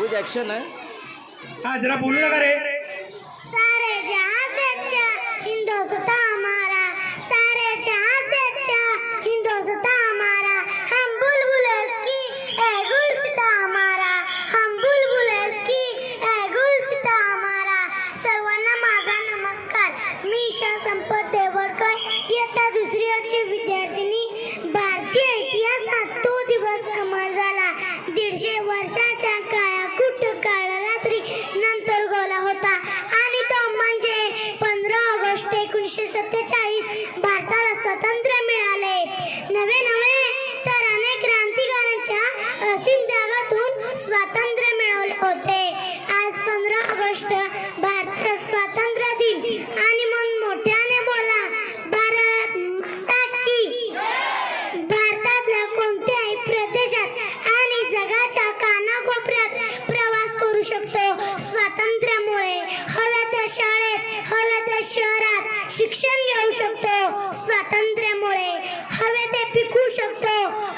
With action आहे हा जरा बोलू नका रे. सारे जहां से अच्छा हिंदुस्तान हमारा. सारे जहां से अच्छा हिंदुस्तान हमारा. हम बुलबुल उसकी ए गुलसिता हमारा. हम बुलबुल उसकी ए गुलसिता हमारा. सर्वांना माझा नमस्कार. मी ईशा संपत देवडकर इयत्ता दुसरी वर्षी विद्यार्थिनी. भारतीय इतिहासात तो दिवस अमर झाला. दीडशे वर्षाच्या भारताला स्वातंत्र्य मिळाले. नवे नवे तर अनेक क्रांतिकारांच्या असीम त्यागातून स्वातंत्र्य मिळवले होते. आज पंधरा ऑगस्ट भारत स्वातंत्र्य दिन. आणि मग मोठ्याने बोला भारत माता की भारतातल्या कोणत्याही प्रदेशात आणि जगाच्या कानाकोपऱ्यात प्रवास करू शकतो स्वातंत्र्यामुळे. हव्या त्या शाळेत हव्या त्या शहरात शिक्षण घेऊ शकतो स्वातंत्र्यामुळे हवे ते पिकू शकतो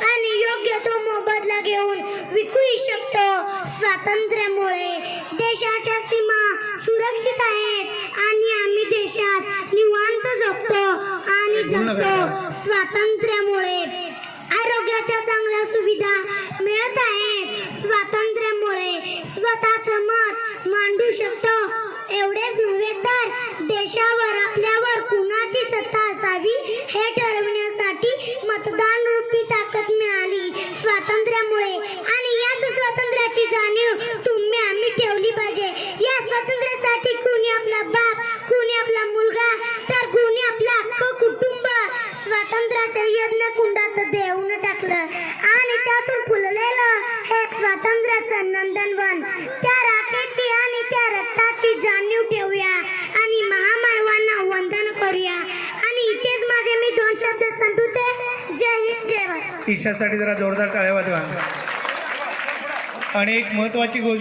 आणि योग्य तो मोबदला घेऊन विकूही शकतो. स्वातंत्र्यामुळे देशाच्या सीमा सुरक्षित आहेत आणि आम्ही देशात निवांत जगतो आणि जगतो. स्वातंत्र्यामुळे आरोग्याच्या चांगल्या सुविधा मिळत आहेत. स्वातंत्र्यामुळे स्वतःचं मत मांडू शकतो. एवढेच नव्हे तर देशावर आपल्यावर कुणाची सत्ता असावी हे ठरवण्यासाठी मतदान जाणीव ठेवूया आणि महामानवांना वंदन करूया. आणि इथेच माझे मी दोन शब्द संपवते. जय हिंद जय भारत. ईशासाठी जरा जोरदार टाळ्या वाजवा. आणि एक महत्वाची गोष्ट